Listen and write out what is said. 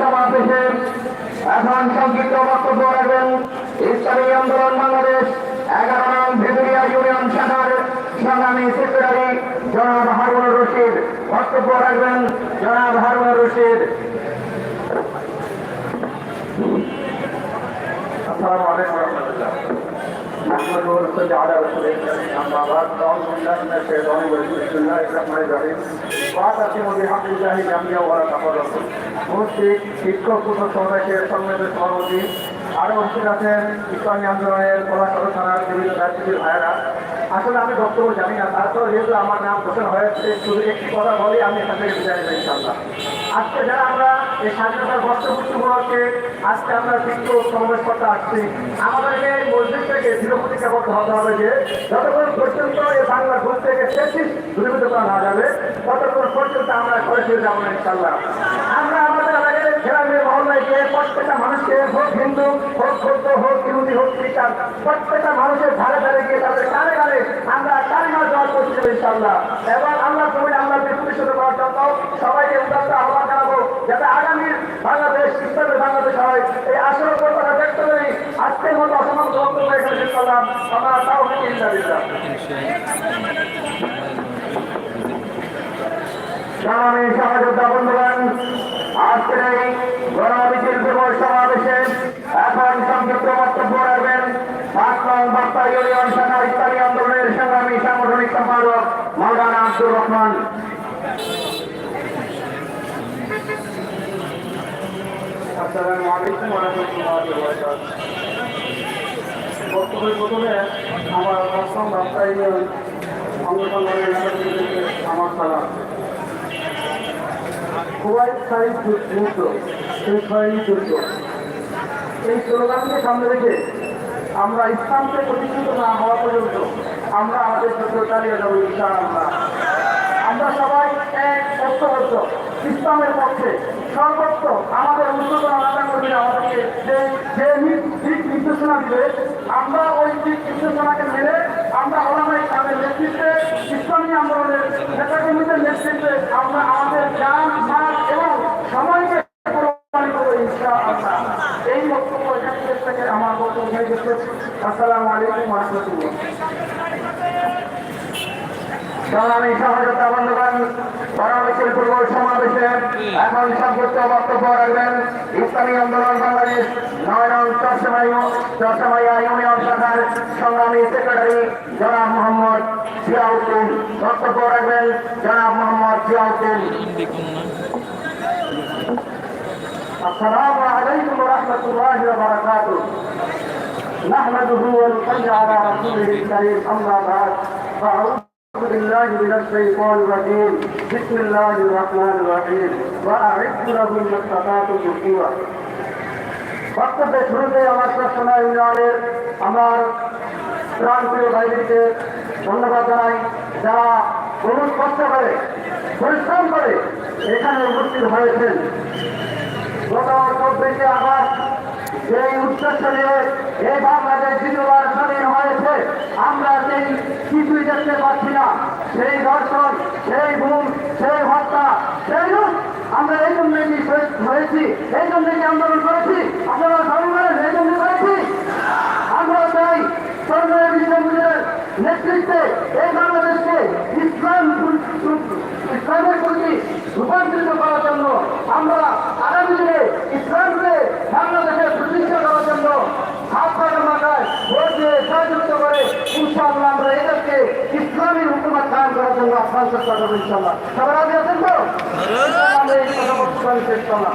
সমাবেশে এখন সংক্ষিপ্ত বক্তব্য রাখবেন। ইসলামী আন্দোলন বাংলাদেশ, এগারো নং ভেদুরিয়া ইউনিয়ন শাখার সংগ্রামী সেক্রেটারি জনাব হারুন রশিদ। বক্তব্য রাখবেন জনাব হারুন রশিদ। السلام عليكم ورحمة الله. نحمده ونصلي على رسوله الكريم أما بعد أعوذ بالله من الشيطان الرجيم بسم الله الرحمن الرحيم واعتصموا بحبل الله جميعا ولا تفرقوا মুসলিম শিক্ষক পূর্ণ সমাবেশের সম্মেলনের সভাপতি আরও উপস্থিত আছেন ইসলামী আন্দোলনের কলাকর থানার বিভিন্ন দায়িত্বশীল ভাইয়েরা আসলে আমি বক্তব্য জানি না, তারপর যেহেতু আমার নাম ঘোষণা হয়েছে শুধু একটি কথা বলে, আমি এখান থেকে বিদায় ইনশাল্লাহ আজকে যারা আমরা এই স্বাধীনতার বর্ষপূর্তি উপলক্ষে আজকে আমরা বিক্ষোভ সমাবেশ করতে আসছি, আমাদেরকে এই মসজিদ থেকে দৃঢ়প্রতিজ্ঞাবদ্ধ হতে হবে যে, যতক্ষণ পর্যন্ত এই বাংলা ঘুষ থেকে তেত্রিশ দূরীভূত করা না যাবে, ততক্ষণ পর্যন্ত আমরা ঘরে ফিরে যাব না ইনশাল্লাহ আমরা আমাদের এলাকায় গ্রামের মহল্লায় প্রত্যেকটা মানুষকে হোক হিন্দু, হোক বৌদ্ধ, হোক ইহুদি, হোক খ্রিস্টান, প্রত্যেকটা মানুষের ধারে ধারে গিয়ে তাদের কানে আমরা কালিমা জল করছি এবং আল্লাহ তুমি আল্লাহকে প্রতিষ্ঠিত করার জন্য সবাইকে উদাত্ত আহ্বান জানাব যাতে আগামী বাংলাদেশ ইসলামের বাংলাদেশ হয়। এই আসল কথা ব্যক্ত করি। আজকের মতো অসমান বক্তব্য এখানে শেষ আমার আজকের এই গণমিছিল যুব সমাবেশে এখন সংক্ষিপ্ত বক্তব্য রাখবেন পাঁচ নং বার্তা ইউনিয়ন ইসলামী আন্দোলনের সংগ্রামী সাংগঠনিক সম্পাদক মাওলানা আব্দুর রহমান আসসালামু আলাইকুম ওরহমতুল্লাহি ওয়াবারাকাতুহু বর্তমানে প্রথমে আমার অসম রাস্তায় সংগঠনের আমার সালাম। স্লোগানকে সামনে রেখে আমরা ইসলামকে প্রতিষ্ঠিত না হওয়া পর্যন্ত আমরা আমাদের চালিয়ে যাব, ইনশাআল্লাহ। আমরা সবাই এক ইসলামের পক্ষে সর্বত্র আমাদের আলাদা আমাদেরকে যে যে দিক নির্দেশনা দিবে, আমরা ওই দিক নির্দেশনাকে মেনে আমরা তাদের নেতৃত্বে ইসলামী আন্দোলনের নেতাকর্মীদের নেতৃত্বে আমরা আমাদের জ্ঞান মাল এবং সময়কে এই বক্তব্য এখান থেকে আমার বক্তব্য হয়ে গেছে আসসালামু আলাইকুম রহমতুল্লাহ। সংগ্রামী সহযোদ্ধা বন্ধুগণ গণমিছিল পূর্ব সমাবেশে এখন সংক্ষিপ্ত বক্তব্য রাখবেন ইসলামী আন্দোলন বাংলাদেশ নয় নং চরসমাইয়া চরসমাইয়া ইউনিয়ন শাখার সংগ্রামী সেক্রেটারি জনাব মোহাম্মদ জিয়াউদ্দিন বক্তব্য রাখবেন জনাব মোহাম্মদ জিয়াউদ্দিন السلام عليكم ورحمة الله وبركاته نحمده ونصلي على رسوله الكريم أما بعد فأعوذ بالله من الشيطان الرجيم بسم الله الرحمن الرحيم وأعد لهم ما استطعتم من قوة বক্তব্যের শুরুতে আমার সবসময় ইউনিয়নের আমার প্রাণপ্রিয় ভাইদেরকে ধন্যবাদ জানাই যারা বহুত কষ্ট করে পরিশ্রম করে এখানে উপস্থিত হয়েছেন গত চব্বিশে আগস্ট এই উদ্দেশ্য নিয়ে এই বাংলাদেশ দ্বিতীয়বার স্বাধীন হয়েছে আমরা সেই কিছুই দেখতে পাচ্ছি না। সেই ধর্ষণ সেই গুম সেই হত্যা, সেই আমরা এই জন্য কি হয়েছি, এই জন্য কি আন্দোলন করেছি? আপনারা সবাই বলেন, এই জন্য করেছি। আমরা চাই সরকারের নেতৃত্বে এই বাংলাদেশকে ইসলাম ইসলামের প্রতি রূপান্তরিত করার জন্য আমরা আগামী দিনে ইসলামকে বাংলাদেশে প্রতিষ্ঠা করার জন্য হাত পাকা মাথায় ভোট দিয়ে সহযোগিত করে ইনশাআল্লাহ আমরা এদেরকে ইসলামী হুকুমত কায়ম করার জন্য আহ্বান চেষ্টা করব রাজি আছেন তো? শেষ করলাম।